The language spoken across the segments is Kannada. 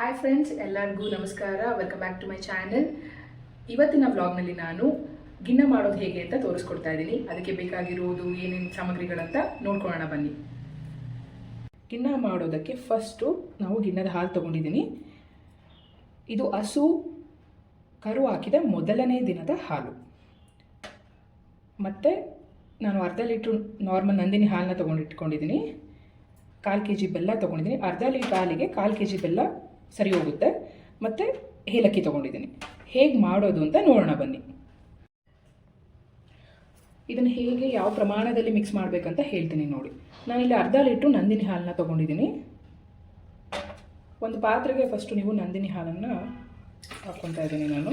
ಹಾಯ್ ಫ್ರೆಂಡ್ಸ್ ಎಲ್ಲರಿಗೂ ನಮಸ್ಕಾರ. Welcome back to my channel ಇವತ್ತಿನ ವ್ಲಾಗ್ನಲ್ಲಿ ನಾನು ಗಿಣ್ಣ ಮಾಡೋದು ಹೇಗೆ ಅಂತ ತೋರಿಸ್ಕೊಡ್ತಾ ಇದ್ದೀನಿ. ಅದಕ್ಕೆ ಬೇಕಾಗಿರುವುದು ಏನೇನು ಸಾಮಗ್ರಿಗಳಂತ ನೋಡ್ಕೊಳ್ಳೋಣ, ಬನ್ನಿ. ಗಿಣ್ಣ ಮಾಡೋದಕ್ಕೆ ಫಸ್ಟು ನಾವು ಗಿಣ್ಣದ ಹಾಲು ತೊಗೊಂಡಿದ್ದೀನಿ. ಇದು ಹಸು, ಕರು ಹಾಕಿದ ಮೊದಲನೇ ದಿನದ ಹಾಲು. ಮತ್ತು ನಾನು ಅರ್ಧ ಲೀಟ್ರ್ ನಾರ್ಮಲ್ ನಂದಿನಿ ಹಾಲನ್ನ ತೊಗೊಂಡಿಟ್ಕೊಂಡಿದ್ದೀನಿ. ಕಾಲು ಕೆ ಜಿ ಬೆಲ್ಲ ತೊಗೊಂಡಿದ್ದೀನಿ. ಅರ್ಧ ಲೀಟ್ರ್ ಹಾಲಿಗೆ ಕಾಲು ಕೆ ಜಿ ಬೆಲ್ಲ ಸರಿ ಹೋಗುತ್ತೆ. ಮತ್ತು ಏಲಕ್ಕಿ ತೊಗೊಂಡಿದ್ದೀನಿ. ಹೇಗೆ ಮಾಡೋದು ಅಂತ ನೋಡೋಣ ಬನ್ನಿ. ಇದನ್ನು ಹೇಗೆ ಯಾವ ಪ್ರಮಾಣದಲ್ಲಿ ಮಿಕ್ಸ್ ಮಾಡಬೇಕಂತ ಹೇಳ್ತೀನಿ ನೋಡಿ. ನಾನಿಲ್ಲಿ ಅರ್ಧ ಲೀಟ್ರು ನಂದಿನಿ ಹಾಲನ್ನ ತೊಗೊಂಡಿದ್ದೀನಿ. ಒಂದು ಪಾತ್ರೆಗೆ ಫಸ್ಟು ನೀವು ನಂದಿನಿ ಹಾಲನ್ನು ಹಾಕ್ಕೊತಾ ಇದ್ದೀನಿ ನಾನು.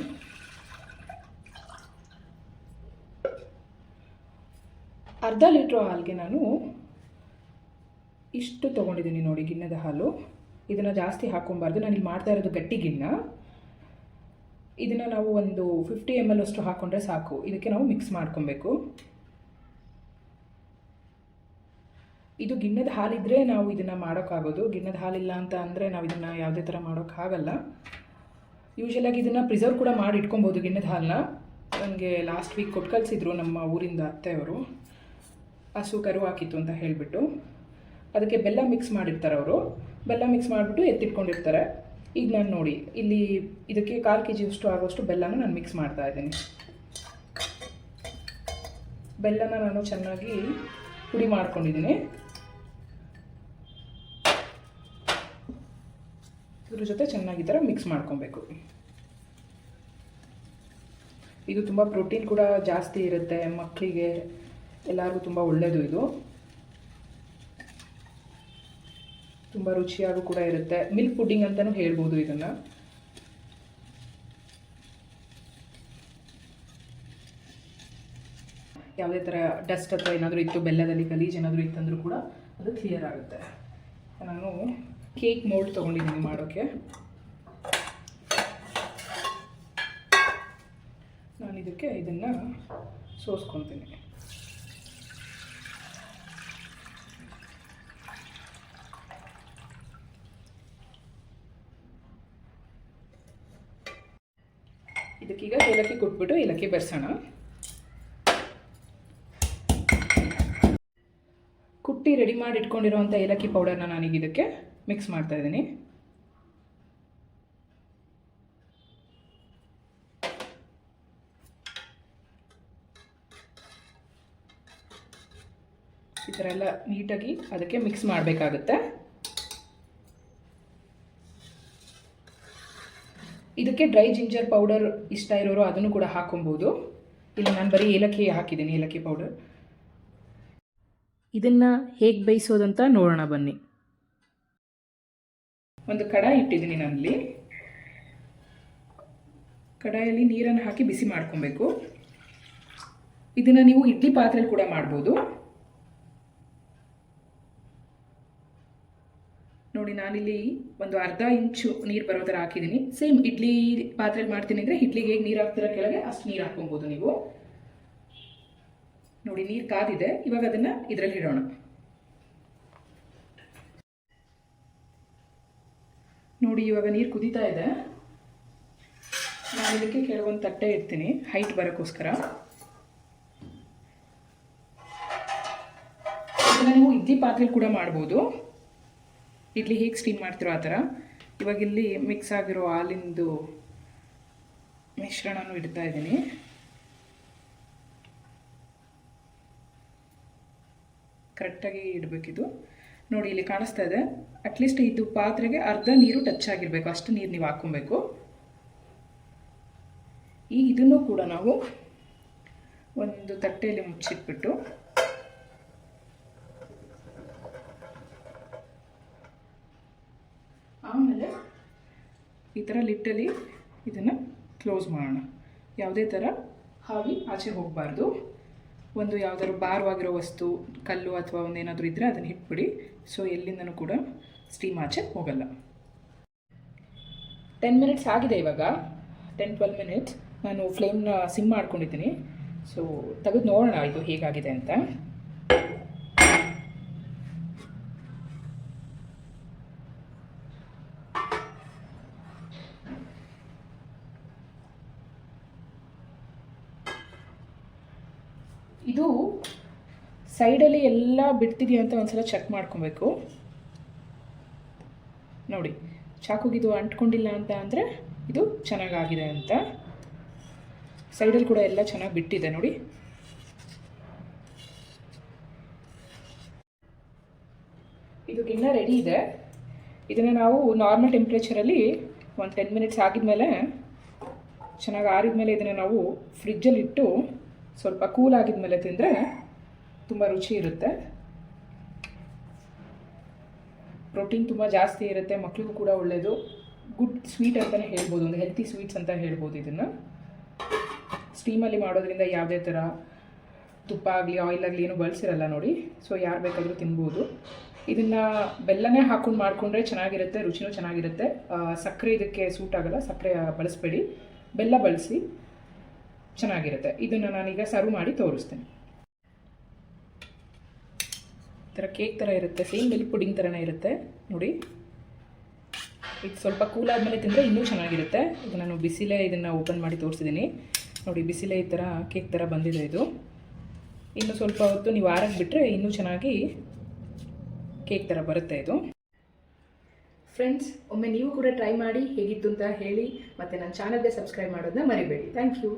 ಅರ್ಧ ಲೀಟ್ರ್ ಹಾಲಿಗೆ ನಾನು ಇಷ್ಟು ತೊಗೊಂಡಿದ್ದೀನಿ ನೋಡಿ ಗಿಣ್ಣದ ಹಾಲು. ಇದನ್ನು ಜಾಸ್ತಿ ಹಾಕ್ಕೊಬಾರ್ದು ನಾನು ಇಲ್ಲಿ ಮಾಡ್ತಾ ಇರೋದು ಗಟ್ಟಿ ಗಿಣ್ಣ. ಇದನ್ನು ನಾವು ಒಂದು ಫಿಫ್ಟಿ ಎಂ ಎಲ್ ಅಷ್ಟು ಹಾಕ್ಕೊಂಡ್ರೆ ಸಾಕು. ಇದಕ್ಕೆ ನಾವು ಮಿಕ್ಸ್ ಮಾಡ್ಕೊಬೇಕು. ಇದು ಗಿಣ್ಣದ ಹಾಲಿದ್ರೆ ನಾವು ಇದನ್ನು ಮಾಡೋಕ್ಕಾಗೋದು. ಗಿಣ್ಣದ ಹಾಲಿಲ್ಲ ಅಂತ ಅಂದರೆ ನಾವು ಇದನ್ನು ಯಾವುದೇ ಥರ ಮಾಡೋಕ್ಕಾಗಲ್ಲ ಯೂಶ್ವಲಾಗಿ ಇದನ್ನು ಪ್ರಿಸರ್ವ್ ಕೂಡ ಮಾಡಿ ಇಟ್ಕೊಬೋದು ಗಿಣ್ಣದ ಹಾಲನ್ನ ನನಗೆ ಲಾಸ್ಟ್ ವೀಕ್ ಕೊಟ್ಟು ಕಳಿಸಿದ್ರು ನಮ್ಮ ಊರಿಂದ ಅತ್ತೆಯವರು. ಹಸು ಕರು ಹಾಕಿತ್ತು ಅಂತ ಹೇಳಿಬಿಟ್ಟು. ಅದಕ್ಕೆ ಬೆಲ್ಲ ಮಿಕ್ಸ್ ಮಾಡಿರ್ತಾರೆ ಅವರು. ಬೆಲ್ಲ ಮಿಕ್ಸ್ ಮಾಡಿಬಿಟ್ಟು ಎತ್ತಿಟ್ಕೊಂಡಿರ್ತಾರೆ. ಈಗ ನಾನು ನೋಡಿ, ಇಲ್ಲಿ ಇದಕ್ಕೆ ಕಾಲು ಕೆ ಜಿಯಷ್ಟು ಆಗೋಷ್ಟು ಬೆಲ್ಲನ ನಾನು ಮಿಕ್ಸ್ ಮಾಡ್ತಾ ಇದ್ದೀನಿ. ಬೆಲ್ಲನ ನಾನು ಚೆನ್ನಾಗಿ ಪುಡಿ ಮಾಡ್ಕೊಂಡಿದ್ದೀನಿ. ಇದ್ರ ಜೊತೆ ಚೆನ್ನಾಗಿ ಥರ ಮಿಕ್ಸ್ ಮಾಡ್ಕೊಬೇಕು. ಇದು ತುಂಬ ಪ್ರೋಟೀನ್ ಕೂಡ ಜಾಸ್ತಿ ಇರುತ್ತೆ ಮಕ್ಕಳಿಗೆ. ಎಲ್ಲರಿಗೂ ತುಂಬ ಒಳ್ಳೆಯದು ಇದು. ತುಂಬ ರುಚಿಯಾಗೂ ಕೂಡ ಇರುತ್ತೆ. ಮಿಲ್ಕ್ ಪುಡ್ಡಿಂಗ್ ಅಂತಲೂ ಹೇಳ್ಬೋದು ಇದನ್ನು. ಯಾವುದೇ ಥರ ಡಸ್ಟ್ ಅಥವಾ ಏನಾದರೂ ಇತ್ತು, ಬೆಲ್ಲದಲ್ಲಿ ಗಲೀಜು ಏನಾದರೂ ಇತ್ತಂದ್ರೂ ಕೂಡ ಅದು ಕ್ಲಿಯರ್ ಆಗುತ್ತೆ. ನಾನು ಕೇಕ್ ಮೋಲ್ಡ್ ತೊಗೊಂಡಿದ್ದೀನಿ ಮಾಡೋಕ್ಕೆ ನಾನು ಇದಕ್ಕೆ ಇದನ್ನು ಸೋಸ್ಕೊತೀನಿ. ಇದಕ್ಕೀಗ ಏಲಕ್ಕಿ ಕೊಟ್ಬಿಟ್ಟು ಏಲಕ್ಕಿ ಬೆರೆಸೋಣ. ಕುಟ್ಟಿ ರೆಡಿ ಮಾಡಿ ಇಟ್ಕೊಂಡಿರುವಂಥ ಏಲಕ್ಕಿ ಪೌಡರ್ನ ನಾನೀಗ ಇದಕ್ಕೆ ಮಿಕ್ಸ್ ಮಾಡ್ತಾ ಇದ್ದೀನಿ. ಈ ಥರ ಎಲ್ಲ ನೀಟಾಗಿ ಅದಕ್ಕೆ ಮಿಕ್ಸ್ ಮಾಡಬೇಕಾಗುತ್ತೆ. ಇದಕ್ಕೆ ಡ್ರೈ ಜಿಂಜರ್ ಪೌಡರ್ ಇಷ್ಟ ಇರೋರು ಅದನ್ನು ಕೂಡ ಹಾಕೊಬೋದು ಇಲ್ಲಿ ನಾನು ಬರೀ ಏಲಕ್ಕಿ ಹಾಕಿದ್ದೀನಿ, ಏಲಕ್ಕಿ ಪೌಡರ್ ಇದನ್ನು ಹೇಗೆ ಬೇಯಿಸೋದಂತ ನೋಡೋಣ ಬನ್ನಿ. ಒಂದು ಕಡಾಯಿ ಇಟ್ಟಿದ್ದೀನಿ ನಾನಲ್ಲಿ. ಕಡಾಯಲ್ಲಿ ನೀರನ್ನು ಹಾಕಿ ಬಿಸಿ ಮಾಡ್ಕೊಬೇಕು. ಇದನ್ನು ನೀವು ಇಡ್ಲಿ ಪಾತ್ರೆಯಲ್ಲಿ ಕೂಡ ಮಾಡ್ಬೋದು. ನೋಡಿ ನಾನಿಲ್ಲಿ ಒಂದು ಅರ್ಧ ಇಂಚು ನೀರು ಬರೋ ಥರ ಹಾಕಿದ್ದೀನಿ ಸೇಮ್ ಇಡ್ಲಿ ಪಾತ್ರೆಯಲ್ಲಿ ಮಾಡ್ತೀನಿ ಅಂದರೆ ಇಡ್ಲಿಗೆ ಹೇಗೆ ನೀರು ಹಾಕ್ತಿರೋ ಕೆಳಗೆ ಅಷ್ಟು ನೀರು ಹಾಕ್ಕೊಬೋದು ನೀವು. ನೋಡಿ ನೀರು ಕಾದಿದೆ, ಇವಾಗ ಅದನ್ನು ಇದರಲ್ಲಿ ಇಡೋಣ. ನೋಡಿ ಇವಾಗ ನೀರು ಕುದೀತಾ ಇದೆ. ನಾನು ಇದಕ್ಕೆ ಕೆಲವೊಂದು ತಟ್ಟೆ ಇಡ್ತೀನಿ ಹೈಟ್ ಬರೋಕ್ಕೋಸ್ಕರ. ಇದನ್ನು ನೀವು ಇಡ್ಲಿ ಪಾತ್ರೆಯಲ್ಲಿ ಕೂಡ ಮಾಡ್ಬೋದು. ಇಡ್ಲಿ ಹೇಗೆ ಸ್ಟೀಮ್ ಮಾಡ್ತಿರೋ ಆ ಥರ? ಇವಾಗ ಇಲ್ಲಿ ಮಿಕ್ಸ್ ಆಗಿರೋ ಹಾಲಿಂದು ಮಿಶ್ರಣನೂ ಇಡ್ತಾ ಇದ್ದೀನಿ. ಕರೆಕ್ಟಾಗಿ ಇಡಬೇಕಿದು. ನೋಡಿ, ಇಲ್ಲಿ ಕಾಣಿಸ್ತಾ ಇದೆ. ಅಟ್ಲೀಸ್ಟ್ ಇದು ಪಾತ್ರೆಗೆ ಅರ್ಧ ನೀರು ಟಚ್ ಆಗಿರಬೇಕು. ಅಷ್ಟು ನೀರು ನೀವು ಹಾಕ್ಕೊಬೇಕು. ಈ ಇದನ್ನು ಕೂಡ ನಾವು ಒಂದು ತಟ್ಟೆಯಲ್ಲಿ ಮುಚ್ಚಿಟ್ಬಿಟ್ಟು ಈ ಥರ ಲಿಟ್ಟಲ್ಲಿ ಇದನ್ನು ಕ್ಲೋಸ್ ಮಾಡೋಣ. ಯಾವುದೇ ಥರ ಹಾವಿ ಆಚೆ ಹೋಗಬಾರ್ದು. ಒಂದು ಯಾವುದಾದ್ರು ಭಾರವಾಗಿರೋ ವಸ್ತು, ಕಲ್ಲು ಅಥವಾ ಒಂದೇನಾದರೂ ಇದ್ದರೆ ಅದನ್ನು ಇಟ್ಬಿಡಿ ಸೊ ಎಲ್ಲಿಂದನೂ ಕೂಡ ಸ್ಟೀಮ್ ಆಚೆ ಹೋಗಲ್ಲ. ಟೆನ್ ಮಿನಿಟ್ಸ್ ಆಗಿದೆ ಇವಾಗ. ಟೆನ್ ಟ್ವೆಲ್ ಮಿನಿಟ್ಸ್ ನಾನು ಫ್ಲೇಮ್ನ ಸಿಮ್ ಮಾಡ್ಕೊಂಡಿದ್ದೀನಿ. ಸೊ ತೆಗೆದು ನೋಡೋಣ ಇದು ಹೇಗಾಗಿದೆ ಅಂತ. ಇದು ಸೈಡಲ್ಲಿ ಎಲ್ಲ ಬಿಡ್ತಿದೆಯಾ ಅಂತ ಒಂದ್ಸಲ ಚೆಕ್ ಮಾಡ್ಕೊಬೇಕು. ನೋಡಿ ಚಾಕುಗಿದು ಅಂಟ್ಕೊಂಡಿಲ್ಲ ಅಂತ ಅಂದರೆ ಇದು ಚೆನ್ನಾಗಾಗಿದೆ ಅಂತ. ಸೈಡಲ್ಲಿ ಕೂಡ ಎಲ್ಲ ಚೆನ್ನಾಗಿ ಬಿಟ್ಟಿದೆ ನೋಡಿ. ಇದು ಗಿನ್ನ ರೆಡಿ ಇದೆ. ಇದನ್ನು ನಾವು ನಾರ್ಮಲ್ ಟೆಂಪ್ರೇಚರಲ್ಲಿ ಒಂದು ಟೆನ್ ಮಿನಿಟ್ಸ್ ಆಗಿದ್ಮೇಲೆ ಚೆನ್ನಾಗಿ ಆರಿದ ಮೇಲೆ ಇದನ್ನು ನಾವು ಫ್ರಿಜ್ಜಲ್ಲಿ ಇಟ್ಟು ಸ್ವಲ್ಪ ಕೂಲ್ ಆಗಿದ್ಮೇಲೆ ತಿಂದರೆ ತುಂಬ ರುಚಿ ಇರುತ್ತೆ. ಪ್ರೋಟೀನ್ ತುಂಬ ಜಾಸ್ತಿ ಇರುತ್ತೆ ಮಕ್ಕಳಿಗೂ ಕೂಡ ಒಳ್ಳೆಯದು ಗುಡ್ ಸ್ವೀಟ್ ಅಂತಲೇ ಹೇಳ್ಬೋದು, ಒಂದು ಹೆಲ್ತಿ ಸ್ವೀಟ್ಸ್ ಅಂತ ಹೇಳ್ಬೋದು ಇದನ್ನು. ಸ್ಟೀಮಲ್ಲಿ ಮಾಡೋದ್ರಿಂದ ಯಾವುದೇ ಥರ ತುಪ್ಪ ಆಗಲಿ ಆಯಿಲ್ ಆಗಲಿ ಏನು ಬಳಸಿರಲ್ಲ ನೋಡಿ ಸೊ ಯಾರು ಬೇಕಾದರೂ ತಿನ್ಬೋದು. ಇದನ್ನು ಬೆಲ್ಲನೇ ಹಾಕ್ಕೊಂಡು ಮಾಡಿಕೊಂಡ್ರೆ ಚೆನ್ನಾಗಿರುತ್ತೆ, ರುಚಿನೂ ಚೆನ್ನಾಗಿರುತ್ತೆ. ಸಕ್ಕರೆ ಇದಕ್ಕೆ ಸೂಟ್ ಆಗಲ್ಲ, ಸಕ್ಕರೆ ಬಳಸಬೇಡಿ. ಬೆಲ್ಲ ಬಳಸಿ ಚೆನ್ನಾಗಿರುತ್ತೆ. ಇದನ್ನು ನಾನೀಗ ಸರ್ವ್ ಮಾಡಿ ತೋರಿಸ್ತೇನೆ. ಈ ಥರ ಕೇಕ್ ಥರ ಇರುತ್ತೆ. ಸೇಮ್ ಮಿಲ್ಕ್ ಪುಡಿಂಗ್ ಥರನೇ ಇರುತ್ತೆ. ನೋಡಿ. ಇದು ಸ್ವಲ್ಪ ಕೂಲ್ ಆದಮೇಲೆ ತಿಂದರೆ ಇನ್ನೂ ಚೆನ್ನಾಗಿರುತ್ತೆ. ಇದು ನಾನು ಬಿಸಿಲೇ ಇದನ್ನು ಓಪನ್ ಮಾಡಿ ತೋರಿಸಿದ್ದೀನಿ ನೋಡಿ, ಬಿಸಿಲೇ ಈ ಥರ ಕೇಕ್ ಥರ ಬಂದಿದೆ ಇದು. ಇನ್ನು ಸ್ವಲ್ಪ ಹೊತ್ತು ನೀವು ಆರಕ್ಕೆ ಬಿಟ್ಟರೆ ಇನ್ನೂ ಚೆನ್ನಾಗಿ ಕೇಕ್ ಥರ ಬರುತ್ತೆ ಇದು. ಫ್ರೆಂಡ್ಸ್ ಒಮ್ಮೆ ನೀವು ಕೂಡ ಟ್ರೈ ಮಾಡಿ ಹೇಗಿತ್ತು ಅಂತ ಹೇಳಿ ಮತ್ತು ನನ್ನ ಚಾನಲ್ಗೆ ಸಬ್ಸ್ಕ್ರೈಬ್ ಮಾಡೋದನ್ನ ಮರಿಬೇಡಿ. Thank you